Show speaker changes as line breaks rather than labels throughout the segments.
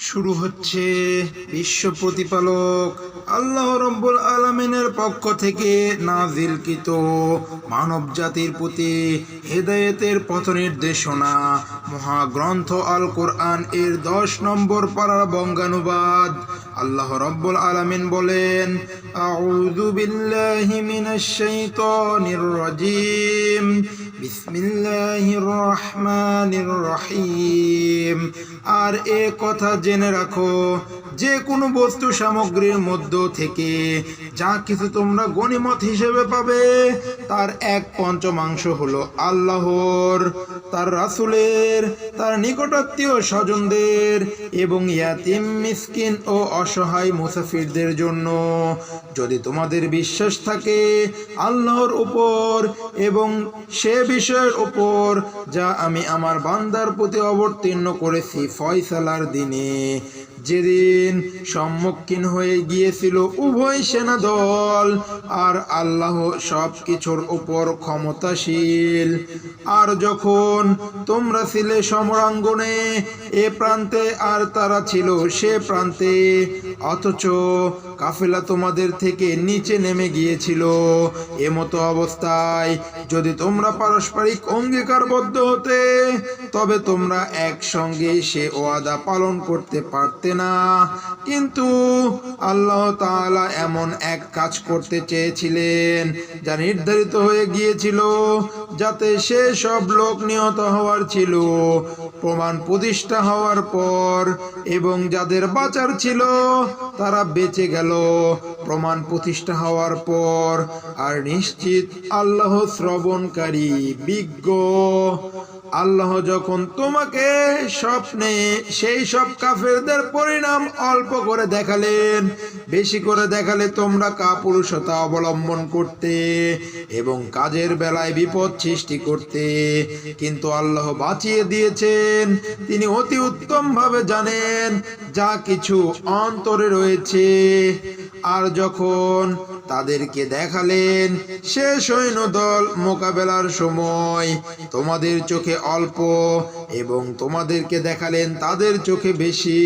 শুরু হচ্ছে বিশ্ব প্রতিপালক আল্লাহ রব্বুল আলমিনের পক্ষ থেকে নাজিলকৃত মানব জাতির প্রতি হেদায়েতের পথ নির্দেশনা। মহাগ্রন্থ আল কোরআন এর দশ নম্বর পাড়ার বঙ্গানুবাদ। আল্লাহ রব্বুল আলমিন বলেন, আউযু বিল্লাহি রহিম। আর এ কথা জেনে রাখো, যে কোনো বস্তু সামগ্রীর মধ্য থেকে যা কিছু তোমরা গণিমত হিসেবে পাবে, তার এক পঞ্চমাংশ হলো আল্লাহর, তার রাসুলের, তার নিকটাত্মীয় স্বজনদের এবং ইয়াতিম, মিসকিন ও অসহায় মুসাফিরদের জন্য। যদি তোমাদের বিশ্বাস থাকে আল্লাহর উপর এবং সে বিষয়ের উপর যা আমি আমার বান্দার প্রতি অবতীর্ণ করেছি ফয়সালার দিনে যেদিন সম্মুখীন হয়ে গিয়েছিল উভয় সেনা দল আর আল্লাহ সব কিছুর উপর ক্ষমতাশীল। আর যখন তোমরা ছিলে সমরাঙ্গনে, এ প্রান্তে আর তারা ছিল সে প্রান্তে, অথচ কাফেলা তোমাদের থেকে নিচে নেমে গিয়েছিল। এমতো অবস্থায় যদি তোমরা পারস্পরিক অঙ্গীকারবদ্ধ হতে, তবে তোমরা একসঙ্গে সে ওয়াদা পালন করতে পারতে না। কিন্তু আল্লাহ তাআলা এমন এক কাজ করতে চেয়েছিলেন, যা নির্ধারিত হয়ে গিয়েছিল, যাতে সে সব লোক নিহত হওয়ার ছিল, প্রমাণ প্রতিষ্ঠা হওয়ার পর, এবং যাদের বাঁচার ছিল, তারা বেঁচে গেল lo প্রমাণ প্রতিষ্ঠা হওয়ার পর আর নিশ্চিত আল্লাহ শ্রবণকারী বিজ্ঞ। আল্লাহ যখন তোমাকে স্বপ্নে সেই সব কাফেরদের পরিণাম অল্প করে দেখালেন, বেশি করে দেখালে তোমরা কাপুরুষতা অবলম্বন করতে এবং কাজের বেলায় বিপদ সৃষ্টি করতে। কিন্তু আল্লাহ বাঁচিয়ে দিয়েছেন, তিনি অতি উত্তম ভাবে জানেন যা কিছু অন্তরে রয়েছে। আর যখন তাদেরকে দেখালেন, সে সৈন্যদল মোকাবেলার সময় তোমাদের চোখে অল্প এবং তোমাদেরকে দেখালেন তাদের চোখে বেশি,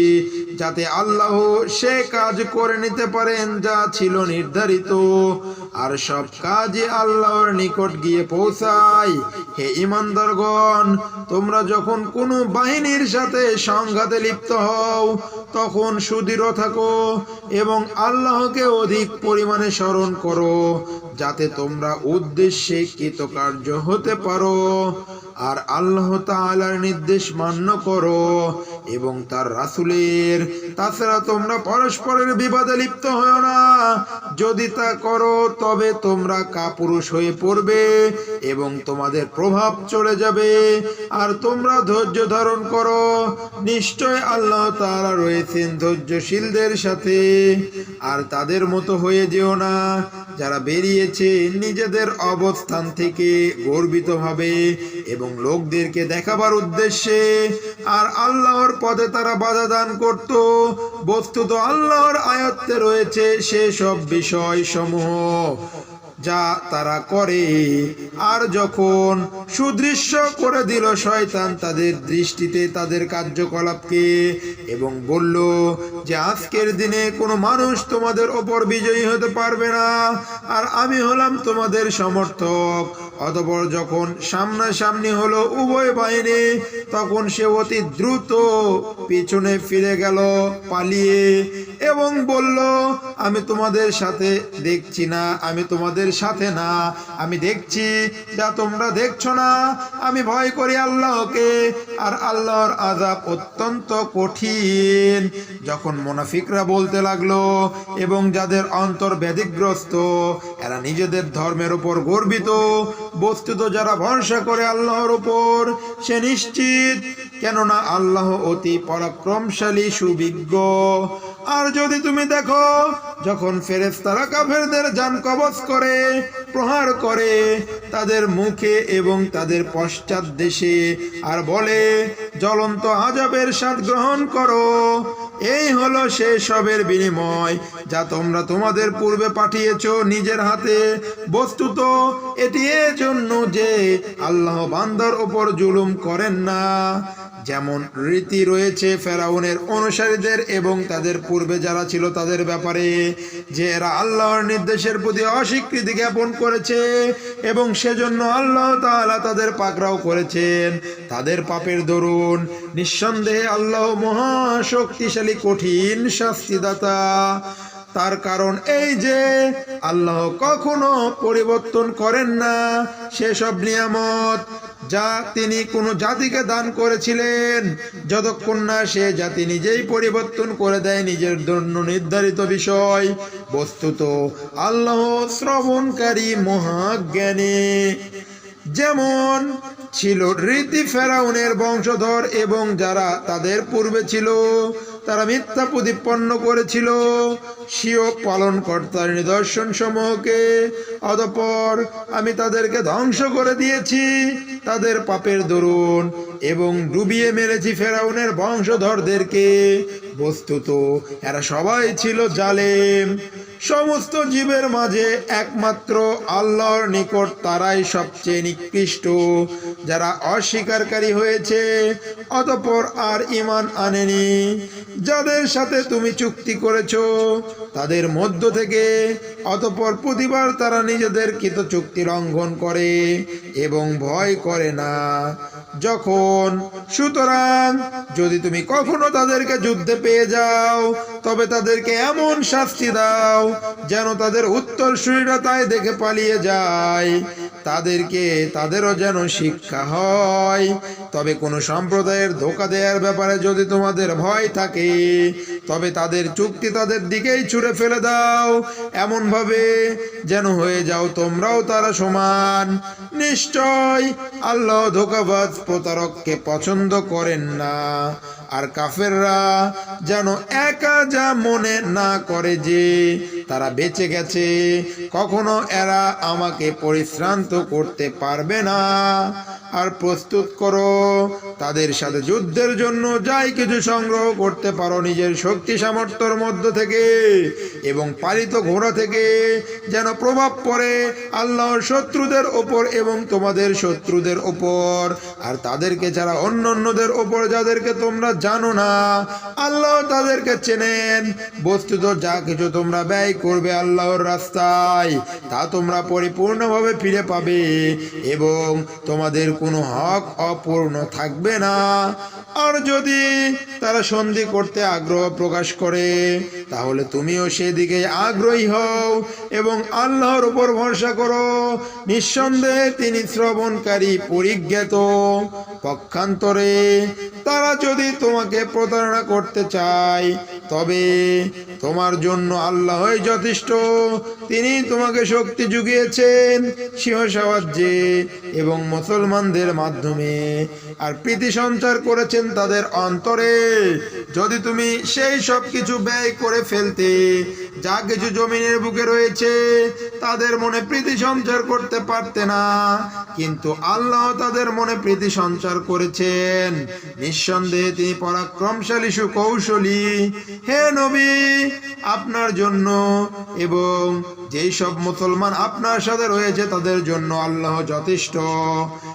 যাতে আল্লাহ সে কাজ করে নিতে পারেন যা ছিল নির্ধারিত। আর সব কাজে আল্লাহর নিকট গিয়ে পৌঁছায়। হে ইমানদারগণ, তোমরা যখন কোনো বাহিনীর সাথে সংঘাতে লিপ্ত হও, তখন সুদৃঢ় থাকো এবং আল্লাহকে অধিক পরিমাণে স্মরণ করো যাতে তোমরা উদ্দেশ্যে কৃতকার্য হতে পারো। আর আল্লাহ তাআলার নির্দেশ মান্য করো এবং তার রাসূলের, তাছাড়া তোমরা পরস্পরের বিবাদে লিপ্ত হও না। যদি তা করো, তবে তোমরা কাপুরুষ হয়ে পড়বে এবং তোমাদের প্রভাব চলে যাবে। আর তোমরা ধৈর্য ধারণ করো। নিশ্চয় আল্লাহ তাআলা রয়েছেন ধৈর্যশীলদের সাথে। আর তাদের মতো হয়ে যেও না। যারা বেরিয়েছে নিজেদের অবস্থান থেকে গর্বিতভাবে এবং লোকদেরকে দেখাবার উদ্দেশ্যে আর আল্লাহর পদে তারা বাধা দান করত। বস্তুত আল্লাহর আয়ত্তে রয়েছে সে সব বিষয় সমূহ যা তারা করে। আর যখন সুদৃশ্য করে দিল শয়তান তাদের দৃষ্টিতে তাদের কার্যকলাপকে এবং বলল যে আজকের দিনে কোনো মানুষ তোমাদের ওপর বিজয়ী হতে পারবে না। আর আমি হলাম তোমাদের সমর্থক। অতপর যখন সামনাসামনি হলো উভয় বাহিনী, তখন সে অতি দ্রুত পিছনে ফিরে গেল, পালিয়ে এবং বলল, আমি তোমাদের সাথে দেখছি না, আমি তোমাদের সাথে না, আমি দেখছি যা তোমরা দেখছ না। আমি ভয় করি আল্লাহকে আর আল্লাহর আজাব অত্যন্ত কঠিন। যখন মোনাফিকরা বলতে লাগল, এবং যাদের অন্তর ব্যাধিগ্রস্ত, এরা নিজেদের ধর্মের উপর গর্বিত, বস্তুত যারা ভরসা করে আল্লাহর উপর, সে নিশ্চিত, কেননা আল্লাহ অতি পরাক্রমশালী সুবিজ্ঞ। আর যদি তুমি দেখো, যখন ফেরেশতারা কাফেরদের যান কবজ করে, প্রহার করে, তাদের মুখে এবং তাদের পশ্চাৎ দেশে আর বলে, জ্বলন্ত আজাবের স্বাদ গ্রহণ করো, এই হলো সে সবের বিনিময় যা তোমরা তোমাদের পূর্বে পাঠিয়েছ নিজের হাতে। বস্তুত, এটি এজন্য যে আল্লাহ বান্দার ওপর জুলুম করেন না। যেমন রীতি রয়েছে ফেরাউনের অনুসারীদের এবং তাদের পূর্বে যারা ছিল তাদের ব্যাপারে, যে এরা আল্লাহর নির্দেশের প্রতি অস্বীকৃতি জ্ঞাপন করেছে এবং সেজন্য আল্লাহ তাআলা তাদের পাকড়াও করেছেন। তাদের পাপের দরুন নিঃসন্দেহে আল্লাহ মহাশক্তিশালী কঠিন শাস্তিদাতা। তার কারণ এই যে আল্লাহ কখনো পরিবর্তন করেন না, সেসব নিয়ামত যা তিনি কোনো জাতিকে দান করেছিলেন, যতক্ষণ না সে জাতি নিজেই পরিবর্তন করে দেয় নিজের জন্য নির্ধারিত বিষয়। বস্তুত আল্লাহ শ্রবণকারী মহাজ্ঞানী। যেমন ছিল রীতি ফেরাউনের বংশধর এবং যারা তাদের পূর্বে ছিল তারা মিথ্যা প্রতিপন্ন করেছিল। স্বীয় পালনকর্তার নিদর্শন সমূহকে। অতপর আমি তাদেরকে ধ্বংস করে দিয়েছি। তাদের পাপের দরুন এবং ডুবিয়ে মেরেছি ফেরাউনের বংশধরদেরকে। বস্তুত এরা সবাই ছিল জালেম। সমস্ত জীবের মাঝে একমাত্র আল্লাহর নিকট তারাই সবচেয়ে নিকৃষ্ট, যারা অস্বীকারী হয়েছে। অতপর আর ইমান আনেনি। যাদের সাথে তুমি চুক্তি করেছ, তাদের মধ্য থেকে অতপর প্রতিবার তারা নিজেদের কৃত চুক্তি লঙ্ঘন করে এবং ভয় করে না। যখন, সুতরাং যদি তুমি কখনো তাদেরকে যুদ্ধে পেয়ে যাও, তবে তাদেরকে এমন শাস্তি দাও যেন তাদের উত্তরসূরিরা তাই দেখে পালিয়ে যায়। তাদেরকে, তাদেরও যেন শিক্ষা হয়। তবে কোনো সম্প্রদায়ের ধোকা দেওয়ার ব্যাপারে যদি তোমাদের ভয় থাকে, তবে তাদের চুক্তি তাদের দিকেই ছুঁড়ে ফেলে দাও। এমনভাবে যেন হয়ে যাও তোমরাও তারা সমান। নিশ্চয় আল্লাহ ধোকাবাজ প্রতারককে পছন্দ করেন না। আর কাফেররা যেন একা যা মনে না করে যে তারা বেঁচে গেছে, কখনো এরা আমাকে পরিশ্রান্ত করতে পারবে না। আর প্রস্তুত করো। তাদের সাথে যুদ্ধের জন্য যাই কিছু সংগ্রহ করতে পারো নিজের শক্তি সামর্থ্যর মধ্য থেকে এবং পালিত ঘোড়া থেকে যেন প্রভাব পড়ে আল্লাহর শত্রুদের ওপর এবং তোমাদের শত্রুদের ওপর। আর তাদেরকে যারা অন্য অন্যদের ওপর যাদেরকে তোমরা জানো না, আল্লাহ তাদেরকে চেনেন। বস্তুত যা কিছু তোমরা ব্যয় করবে আল্লাহর রাস্তায়, তা তোমরা পরিপূর্ণভাবে ফিরে পাবে এবং তোমাদের কোনো হক অপূর্ণ থাকবে না। আর যদি তারা সন্ধি করতে আগ্রহ প্রকাশ করে, তাহলে তুমিও সেদিকে আগ্রহী হও এবং আল্লাহর উপর ভরসা করো। নিঃসন্দেহে তিনি শ্রবণকারী পরিজ্ঞাত। পক্ষান্তরে তারা যদি তোমাকে প্রতারণা করতে চায়, তবে তোমার জন্য আল্লাহই যথেষ্ট। তিনি তোমাকে শক্তি জুগিয়েছেন সিংহ সাহায্যে এবং মুসলমানদের মাধ্যমে। আর প্রীতি সঞ্চার করেছেন তাদের অন্তরে। যদি তুমি সেই সব কিছু ব্যয় করে ফেলতে, যা কিছু জমিনের বুকে রয়েছে, তাদের মনে প্রীতি সঞ্চার করতে পারতে না। কিন্তু আল্লাহ তাদের মনে প্রীতি সঞ্চার করেছেন। নিঃসন্দেহে তিনি পরাক্রমশালী, সুকৌশলী। হে নবী, আপনার জন্য এবং যেই সব মুসলমান আপনার সাথে রয়েছে, তাদের জন্য আল্লাহ যথেষ্ট।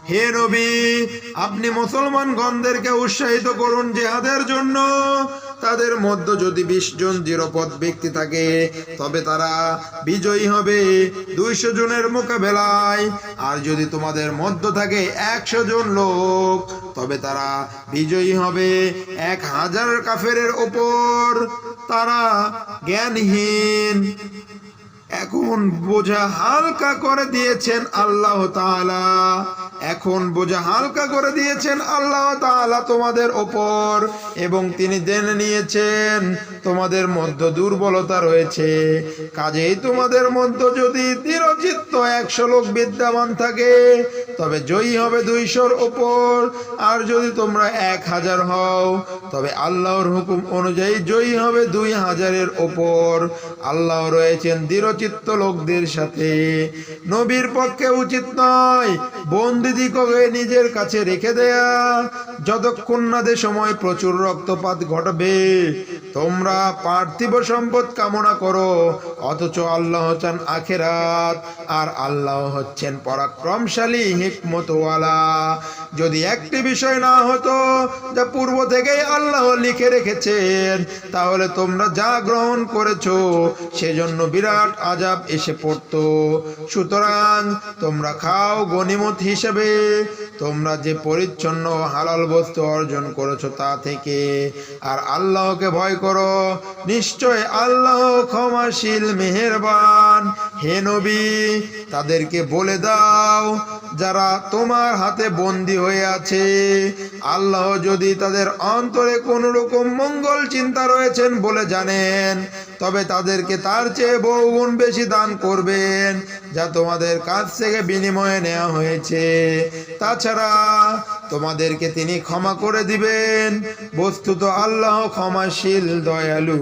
হে নবী, আপনি মুসলমান মুসলমানগণদেরকে উৎসাহিত করুন জেহাদের জন্য। তাদের মধ্যে যদি বিশ জন জিরোপদ ব্যক্তি থাকে, তবে তারা বিজয়ী হবে দুইশো জনের মোকাবেলায়। আর যদি তোমাদের মধ্য থাকে একশো জন লোক, তবে তারা বিজয়ী হবে এক হাজার কাফের ওপর। তারা জ্ঞানহীন এখন বোঝা হালকা করে দিয়েছেন আল্লাহ তাআলা। এখন বোঝা হালকা করে দিয়েছেন আল্লাহ তাআলা তোমাদের ওপর, এবং তিনি জেনে নিয়েছেন তোমাদের মধ্যে দুর্বলতা রয়েছে। কাজেই তোমাদের মধ্যে যদি দৃঢ়চিত্ত একশো লোক বিদ্যমান থাকে, তবে জয়ী হবে দুইশোর ওপর। আর যদি তোমরা এক হাজার হও, তবে আল্লাহর হুকুম অনুযায়ী জয়ী হবে দুই হাজারের ওপর। আল্লাহ রয়েছেন দৃঢ়চিত্ত লোকদের সাথে। নবীর পক্ষে উচিত নয় নিজের কাছে রেখে দেয়া। যতক্ষণ না দে সময় প্রচুর রক্তপাত ঘটবে, তোমরা পার্থিব সম্পদ কামনা করো, অথচ আল্লাহ হচ্ছেন আখেরাত, আর আল্লাহ হচ্ছেন পরাক্রমশালী, হিকমতওয়ালা। যদি একটি বিষয় না হতো, যা পূর্ব থেকেই আল্লাহ লিখে রেখেছেন, তাহলে তোমরা যা গ্রহণ করেছ, সেজন্য বিরাট আজাব এসে পড়তো। সুতরাং তোমরা খাও গনিমত হিসেবে। তোমরা যে পরিচ্ছন্ন হালাল বস্তু অর্জন করেছ তা থেকে, আর আল্লাহকে ভয় করো। নিশ্চয় আল্লাহ ক্ষমাশীল, মেহেরবান। হে নবী, তাদেরকে বলে দাও, যারা তোমার হাতে বন্দি হয়ে আছে। আল্লাহ যদি তাদের অন্তরে কোন রকম মঙ্গল চিন্তা রয়েছেন বলে জানেন, তবে তাদেরকে তার চেয়ে বহুগুণ বেশি দান করবেন, যা তোমাদের কাছ থেকে বিনিময়ে নেওয়া হয়েছে। তাছাড়া তোমাদেরকে তিনি ক্ষমা করে দিবেন। বস্তুত আল্লাহ ক্ষমাশীল, দয়ালু।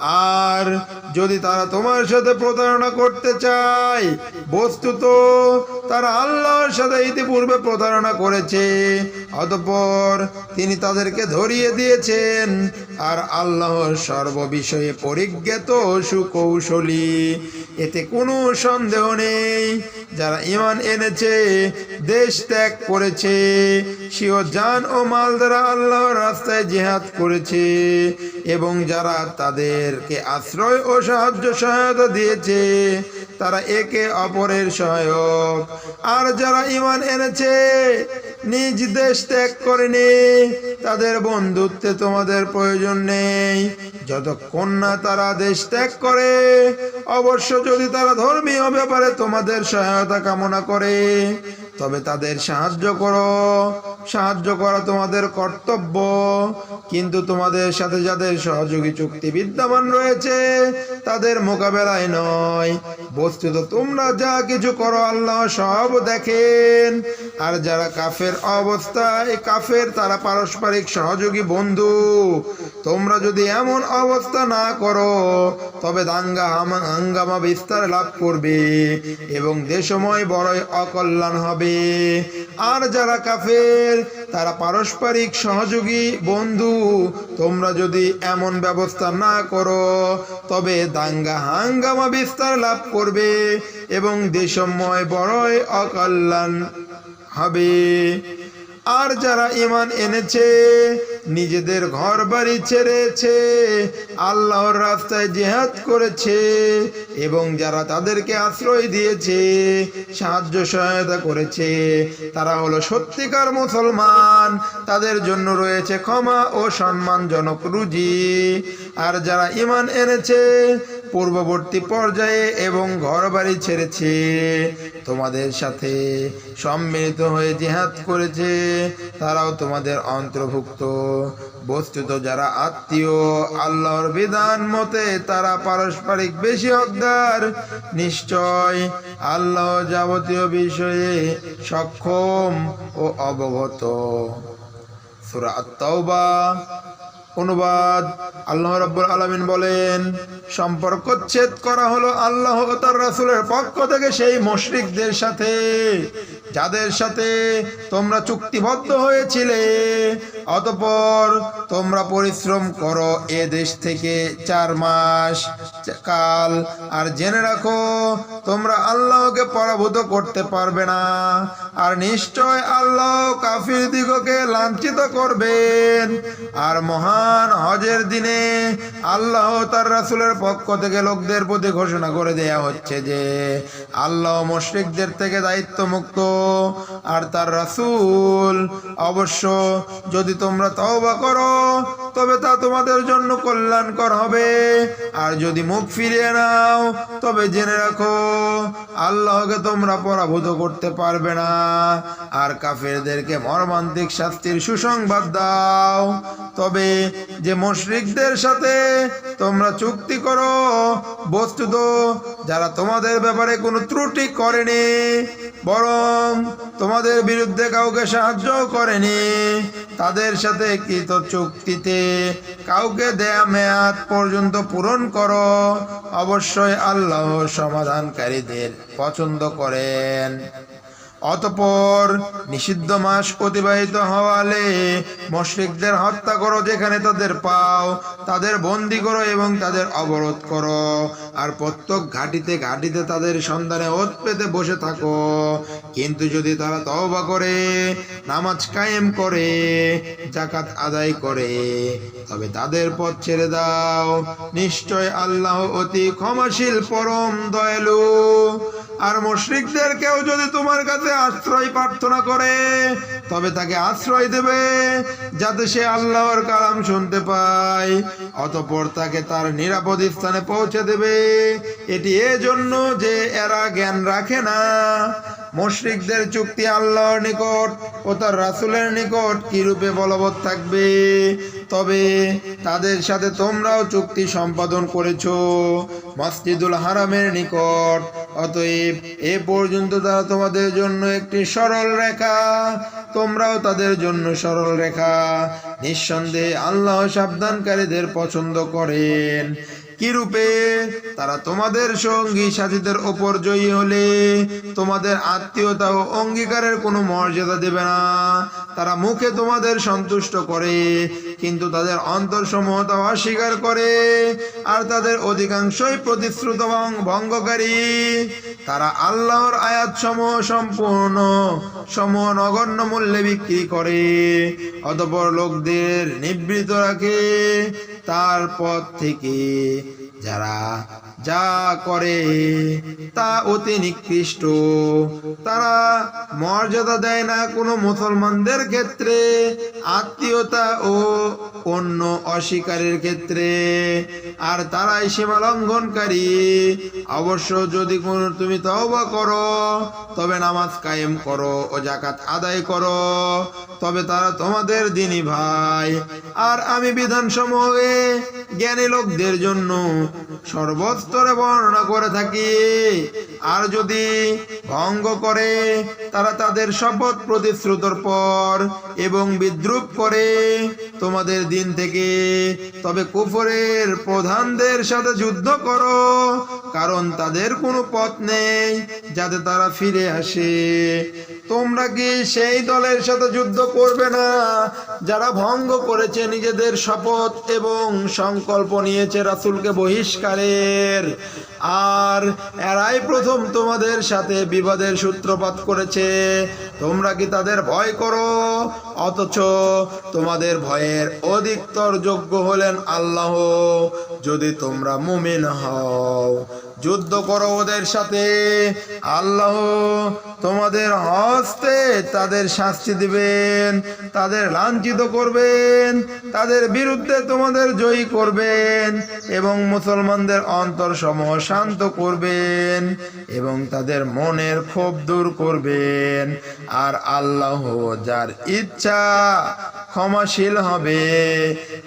আর যদি তারা তোমার সাথে প্রতারণা করতে চায়, বস্তুত তারা আল্লাহর সাথে ইতিপূর্বে প্রতারণা করেছে, অতপর তিনি তাদেরকে ধরিয়ে দিয়েছেন। আর আল্লাহ সর্ববিষয়ে পরিজ্ঞাত সুকৌশলী। এতে কোনো সন্দেহ নেই। যারা ইমান এনেছে, দেশ ত্যাগ করেছে সিও জান ও মাল দ্বারা আল্লাহর রাস্তায় জেহাদ করেছে, এবং যারা তাদেরকে আশ্রয় ও সাহায্য সহায়তা দিয়েছে, তারা একে অপরের সহায়ক। আর যারা ইমান এনেছে নিজ দেশ ত্যাগ করেনি। তাদের বন্ধুত্বে তোমাদের প্রয়োজন নেই। যতক্ষণ না তারা দেশ ত্যাগ করে, অবশ্য যদি তারা ধর্মীয় ব্যাপারে তোমাদের সহায়তা কামনা করে, তবে তাদের সাহায্য করো। সাহায্য করা তোমাদের কর্তব্য। কিন্তু তোমাদের সাথে যাদের সহযোগী চুক্তি বিদ্যমান রয়েছে, তাদের মোকাবেলায় নয়। বস্তুত তোমরা যা কিছু করো, আল্লাহ সব দেখেন। আর যারা কাফের অবস্থায়, কাফের তারা পারস্পরিক সহযোগী বন্ধু। তোমরা যদি এমন অবস্থা না করো, তবে দাঙ্গা হাঙ্গামা বিস্তার লাভ করবে এবং দেশময় বড়ই অকল্যাণ হবে। আর যারা কাফের, তারা পারস্পরিক সহযোগী বন্ধু, তোমরা যদি এমন ব্যবস্থা না করো, তবে দাঙ্গা হাঙ্গামা বিস্তার লাভ করবে এবং দেশময় বড়ই অকল্যাণ হবে। আর যারা ইমান এনেছে, নিজেদের ঘর বাড়ি ছেড়েছে, আল্লাহর রাস্তায় জেহাদ করেছে এবং যারা তাদেরকে আশ্রয় দিয়েছে, সাহায্য সহায়তা করেছে, তারা হলো সত্যিকার মুসলমান। তাদের জন্য রয়েছে ক্ষমা ও সম্মানজনক রুজি। আর যারা ইমান এনেছে, পূর্ববর্তী পর্যায়ে এবং ঘর বাড়ি ছেড়েছে তোমাদের সাথে সম্মিলিত হয়ে জিহাদ করেছে, তারাও তোমাদের অন্তর্ভুক্ত। বস্তুত যারা আত্মীয়, আল্লাহর বিধান মতে তারা পারস্পরিক বেশি হকদার, নিশ্চয় আল্লাহ যাবতীয় বিষয়ে সক্ষম ও অবগত। সুরা আত-তাওবা অনুবাদ। আল্লাহ রব্বুল আলমিন বলেন, সম্পর্ক ছেদ করা হলো আল্লাহ তার রাসুলের পক্ষ থেকে সেই মুশরিকদের সাথে। যাদের সাথে তোমরা চুক্তিবদ্ধ হয়েছিলে, অতপর তোমরা পরিশ্রম করো এ দেশ থেকে চার মাস কাল। আর জেনে রাখো, তোমরা আল্লাহকে পরাভূত করতে পারবে না। আর নিশ্চয় আল্লাহ কাফির দিগকে লাঞ্ছিত করবেন। আর মহান হজের দিনে আল্লাহ তার রাসুলের পক্ষ থেকে লোকদের প্রতি ঘোষণা করে দেয়া হচ্ছে যে, আল্লাহ মুশরিকদের থেকে দায়িত্ব মুক্ত আর তার রাসূল। অবশ্য যদি তোমরা তওবা করো, তবে তা তোমাদের জন্য কল্যাণকর হবে। আর যদি মুখ ফিরিয়ে নাও, তবে জেনে রাখো, আল্লাহকে তোমরা পরাভূত করতে পারবে না। আর কাফেরদেরকে মর্মান্তিক শাস্তির সুসংবাদ দাও। তবে যে মুশরিকদের সাথে তোমরা চুক্তি করো, বস্তুত যারা তোমাদের ব্যাপারে কোনো ত্রুটি করেনি বরং তোমাদের বিরুদ্ধে কাউকে সাহায্য করেনি। তাদের সাথে কৃত চুক্তিতে কাউকে দেয়া মেয়াদ পর্যন্ত পূরণ করো। অবশ্যই আল্লাহ সমাধানকারীদের পছন্দ করেন। অতপর নিষিদ্ধ মাস অতিবাহিত হওয়ালে মশ্রিকদের হত্যা করো যেখানে তাদের পাও, তাদের বন্দি করো এবং তাদের অবরোধ করো। আর প্রত্যেক ঘাটিতে ঘাটিতে তাদের সন্ধানে ওত পেতে বসে থাকো। কিন্তু যদি তারা তওবা করে, নামাজ কায়েম করে জাকাত আদায় করে, তবে তাদের পথ ছেড়ে দাও। নিশ্চয় আল্লাহ অতি ক্ষমাশীল, পরম দয়ালু। আর মশ্রিকদের কেউ যদি তোমার কাছে আশ্রয় প্রার্থনা করে, তবে তাকে আশ্রয় দেবে যাতে সে আল্লাহর কালাম শুনতে পায়। অতপর তাকে তার নিরাপদ স্থানে পৌঁছে দেবে। এটি এজন্য যে এরা জ্ঞান রাখে না। মুশরিকদের চুক্তি আল্লাহর নিকট ও তার রাসুলের নিকট রূপে বলবৎ থাকবে? তবে তাদের সাথে তোমরাও চুক্তি সম্পাদন করেছ মসজিদুল হারামের নিকট। অতএব এ পর্যন্ত তারা তোমাদের জন্য একটি সরল রেখা। তোমরাও তাদের জন্য সরল রেখা। নিঃসন্দেহে আল্লাহ সাবধানকারীদের পছন্দ করেন। কিরূপে তারা তোমাদের সঙ্গী সাথীদের ওপর জয়ী হলে তোমাদের আত্মীয়তা ও অঙ্গীকারের কোনো মর্যাদা দেবে না। তারা মুখে তোমাদের সন্তুষ্ট করে, কিন্তু তাদের অন্তরসমূহ তা অস্বীকার করে, আর তাদের অধিকাংশই প্রতিশ্রুত ভঙ্গকারী। তারা আল্লাহর আয়াত সমূহ সম্পূর্ণ, সমূহ নগণ্য মূল্যে বিক্রি করে, অতপর লোকদের নিবৃত রাখে। তার পথ থেকে। যারা যা করে, তা অতি নিকৃষ্ট। তারা মর্যাদা দেয় না কোনো মুসলমানদের ক্ষেত্রে, আত্মীয়তা ও অন্য অস্বীকারের ক্ষেত্রে। আর তারাই সীমা লঙ্ঘনকারী। অবশ্য যদি কোনো তুমি তওবা করো, তবে নামাজ কায়েম করো ও জাকাত আদায় করো, তবে তারা তোমাদের দিনই ভাই। আর আমি বিধানসমূহে জ্ঞানী লোকদের জন্য সর্বস্তরে বর্ণনা করে থাকি। আর যদি ভঙ্গ করে, তারা তাদের শপথ প্রতিশ্রুতর পর এবং বিদ্রুপ করে তোমাদের দিন থেকে, তবে কুফরের প্রধানদের সাথে যুদ্ধ করো, কারণ তাদের কোনো পথ নেই যাতে তারা ফিরে আসে। তোমরা কি সেই দলের সাথে যুদ্ধ করবে না, যারা ভঙ্গ করেছে নিজেদের শপথ এবং সংকল্প নিয়েছে রাসুলকে বহিষ্কারের। আর এরাই প্রথম তোমাদের সাথে বিবাদের সূত্রপাত করেছে। তোমরা কি তাদের ভয় করো? অথচ তোমাদের ভয়ের অধিকতর যোগ্য হলেন আল্লাহ। যদি তোমরা মুমিন হও যুদ্ধ করো ওদের সাথে। আল্লাহ তোমাদের হস্তে তাদের শাস্তি দিবেন, তাদের লাঞ্ছিত করবেন, তাদের বিরুদ্ধে তোমাদের জয়ী করবেন এবং মুসলমানদের অন্তর সমূহ শান্ত করবেন এবং তাদের মনের ক্ষোভ দূর করবেন। আর আল্লাহ যার ইচ্ছা ক্ষমাশীল হবে,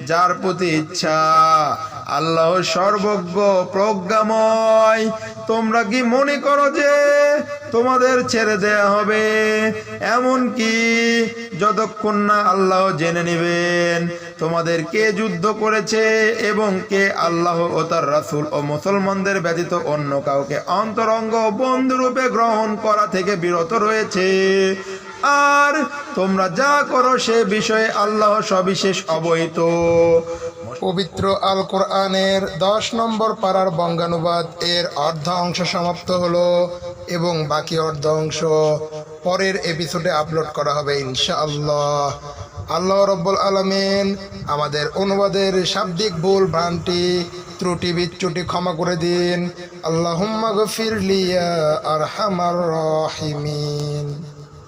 যার প্রতি ইচ্ছা আল্লাহ সর্বজ্ঞ প্রজ্ঞাময়। তোমরা কি মনে করো যে তোমাদের ছেড়ে দেয়া হবে? এমন কি যতক্ষণ না আল্লাহ জেনে নেবেন তোমাদের কে যুদ্ধ করেছে এবং কে আল্লাহ ও তার রাসূল ও মুসলমানদের ব্যতীত অন্য কাউকে অন্তরঙ্গ বন্ধুরূপে গ্রহণ করা থেকে বিরত রয়েছে। আর তোমরা যা করো সে বিষয়ে আল্লাহ সবিশেষ অবহিত।
পবিত্র আল কোরআনের দশ নম্বর পাড়ার বঙ্গানুবাদ এর অর্ধ অংশ সমাপ্ত হলো এবং বাকি অর্ধ অংশ পরের এপিসোডে আপলোড করা হবে ইনশাআল্লাহ। আল্লাহ রব্বুল আলমিন আমাদের অনুবাদের শাব্দিক ভুল, ভ্রান্তি, ত্রুটি বিচ্যুটি ক্ষমা করে দিন। আল্লাহ গফির লিয়া আর হামার রহিমিন।